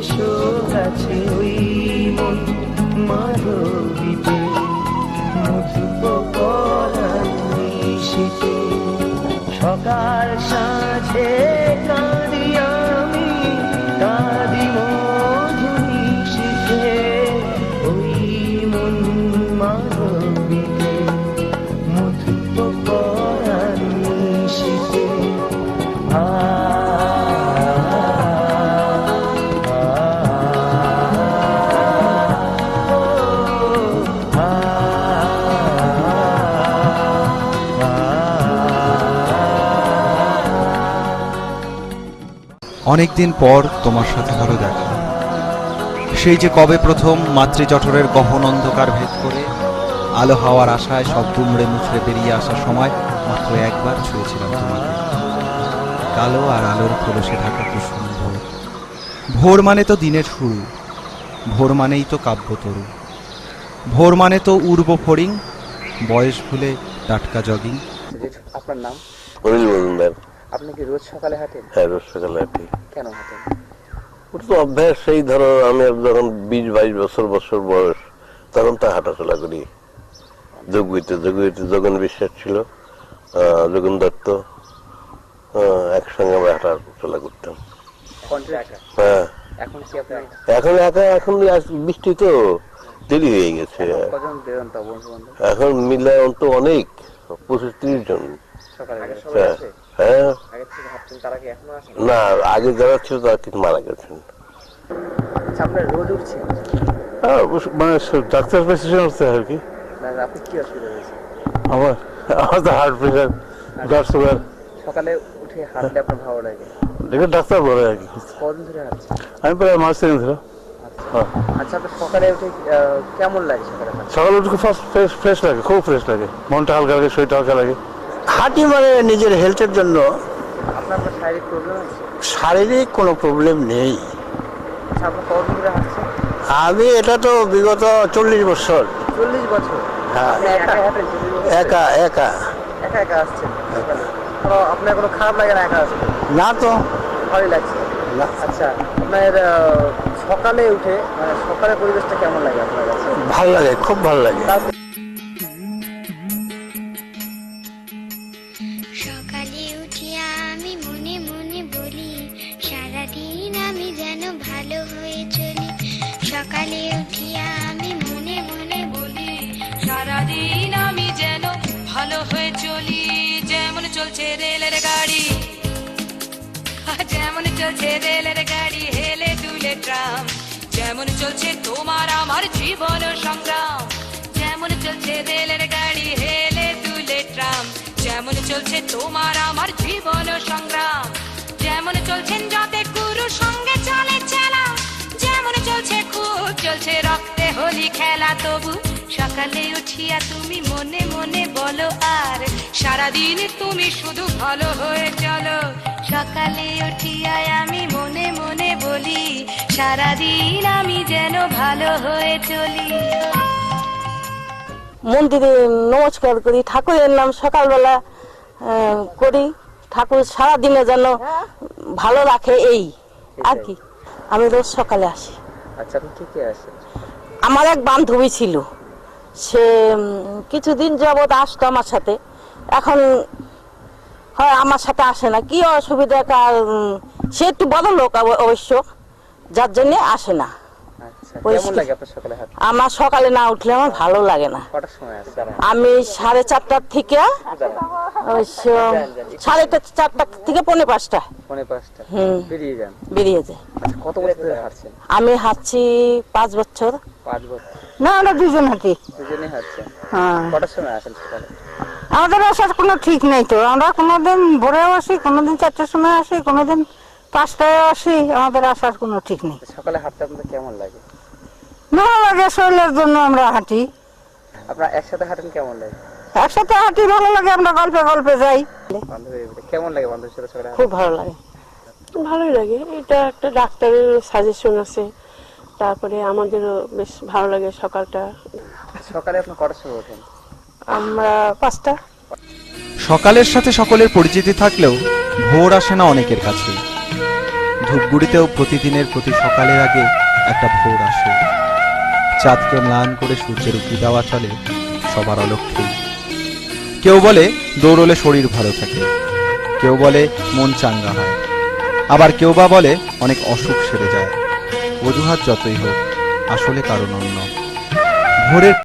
বধু এসো ওই মন মাধবীতে মধু শীতে সকাল সাঁঝে অনেকদিন পর তোমার সাথে হলো দেখা। সেই যে কবে প্রথম মাতৃজঠরের গহন অন্ধকার ভেদ করে আলো হাওয়ার আশায় সব দুমড়ে মুচড়ে বেরিয়ে আসার সময় মাত্র একবার ছুঁয়েছিলাম তোমাকে। কালো আর আলোর খোলসে ঢাকা কুসুম ভোর ভোর মানে তো দিনের শুরু, ভোর মানেই তো কাব্যতরু। ভোর মানে তো উর্ব ফড়িং, বয়স ভুলে টাটকা জগিং। আপনার নাম? অনিল মজুমদার। আপনি কি রোজ সকালে হাঁটেন? হ্যাঁ রোজ সকালে হাঁটি। কেন হাঁটেন? ওটা তো অভ্যাস সেই ধরো আমি যখন বিশ বাইশ বছর বছর বয়স তখন তো হাঁটাচলা করি। যোগুইতে যোগুইতে যোগন বিশ্বাস ছিল যোগন দত্ত একসঙ্গে আমরা হাঁটাচলা করতাম। হ্যাঁ। এখন কি আপনার এখন একা এখন আজ বৃষ্টি তো দেরি হয়ে গেছে। এখন মিলে অন্ত অনেক পঁচিশ ত্রিশ জন। হ্যাঁ হ্যাঁ। না আগে যারা ছিল তারা কিন্তু মারা গেছেন। আচ্ছা হ্যাঁ, মানে ডাক্তার প্রেসক্রিপশন হচ্ছে আর কি। আমার আমার তো হার্ট প্রেশার ব্লাড সুগার সকালে উঠে হাঁটলে আপনার ভালো লাগে? দেখে ডাক্তার বলে আর কি। কদিন ধরে হাঁটছেন? আমি প্রায় মাস তিন ধরে। হ্যাঁ। আচ্ছা সকালে উঠে কেমন লাগে সকালে? সকালে উঠে খুব ফ্রেশ ফ্রেশ লাগে খুব ফ্রেশ লাগে। মনটা হালকা লাগে শরীরটা হালকা লাগে। হাঁটি মানে নিজের হেলথের জন্য শারীরিক কোনো প্রবলেম নেই। আচ্ছা আমি এটা তো বিগত চল্লিশ বছর। চল্লিশ বছর? হ্যাঁ। একা? একা একা। একা আসছেন আপনার কোনো খারাপ লাগে না একা আসছেন না তো। ভালোই লাগছে? না। আচ্ছা আপনার সকালে উঠে মানে সকালের পরিবেশটা কেমন লাগে আপনার কাছে? ভালো লাগে খুব ভালো লাগে। সকালে উঠিয়া আমি মনে মনে বলি, সারাদিন আমি যেন ভালো হয়ে চলি, যেমন চলছে রেলের গাড়ি। যেমন চলছে রেলের গাড়ি, হেলে দুলে ট্রাম। যেমন চলছে তোমার আমার জীবন সংগ্রাম। যেমন চলছে রেলের গাড়ি, হেলে দুলে ট্রাম। যেমন চলছে তোমার আমার জীবন সংগ্রাম। যেমন চলছেন যাতে গুরু সঙ্গে চলে চেলা চলছে খুব, চলছে রক্তে হোলি খেলা। তবু সকালে উঠিয়া তুমি মনে মনে বলো আর, সারাদিন তুমি শুধু ভালো হয়ে চলো। সকালে উঠিয়া আমি মনে মনে বলি, সারাদিন আমি যেন ভালো হয়ে চলি। মন্দিরে নমস্কার করি, ঠাকুরের নাম সকালবেলা করি। ঠাকুর সারাদিনে যেন ভালো রাখে এই, আর কি। আমি রোজ সকালে আসি। আচ্ছা আপনি কে কে আসেন? আমার এক বান্ধবী ছিল। সে কিছুদিন যাবৎ আসতো আমার সাথে। এখন হয় আমার সাথে আসে না। কি অসুবিধা কার সে একটু বড় লোক অব- অবশ্য। যার জন্য আসে না। আচ্ছা আমার সকালে না উঠলে আমার ভালো লাগে না। আমি সাড়ে চারটার থেকে ওই স- সাড়ে চারটা থেকে পৌনে পাঁচটা। পৌনে পাঁচটা। বেরিয়ে যান। বেরিয়ে যায় আচ্ছা কত বছর ধরে হাঁটছেন? আমি হাঁটছি পাঁচ বছর। পাঁচ বছর। না আমরা দুজন হাঁটি। হাঁটছেন? হ্যাঁ। কটার সময় আসেন সকালে? আমাদের আসার কোনো ঠিক নেই তো। আমরা কোনোদিন ভোরেও আসি কোনোদিন চারটার সময় আসি কোনোদিন পাঁচটায় আসি। আমাদের আসার কোনো ঠিক নেই। সকালে হাঁটতে আপনাদের কেমন লাগে? ভালো লাগে শরীরের জন্য আমরা হাঁটি। আপনারা একসাথে হাঁটেন কেমন লাগে? একসাথে হাঁটি ভালো লাগে আমরা গল্পে গল্পে যাই। কেমন লাগে বান্ধবীর সাথে সকালে খুব ভালো লাগে। ভালোই লাগে। এটা একটা ডাক্তারের সাজেশন আছে। তারপরে আমাদেরও বেশ ভালো লাগে সকালটা। সকালে আপনি কটার সময় ওঠেন? আমরা পাঁচটা। সকালের সাথে সকলের পরিচিতি থাকলেও ভোর আসে না অনেকের কাছে। ধূপগুড়িতেও প্রতিদিনের প্রতি সকালের আগে একটা ভোর আসে। চাঁদকে ম্লান করে সূর্যের উঁকি দেওয়া চলে সবার অলক্ষ্যেই কেউ বলে দৌড়লে শরীর ভালো থাকে। কেউ বলে মন চাঙ্গা হয়। আবার কেউ বা বলে অনেক অসুখ সেরে যায়। অজুহাত যতই হোক, আসলে কারণ অন্য ভোরের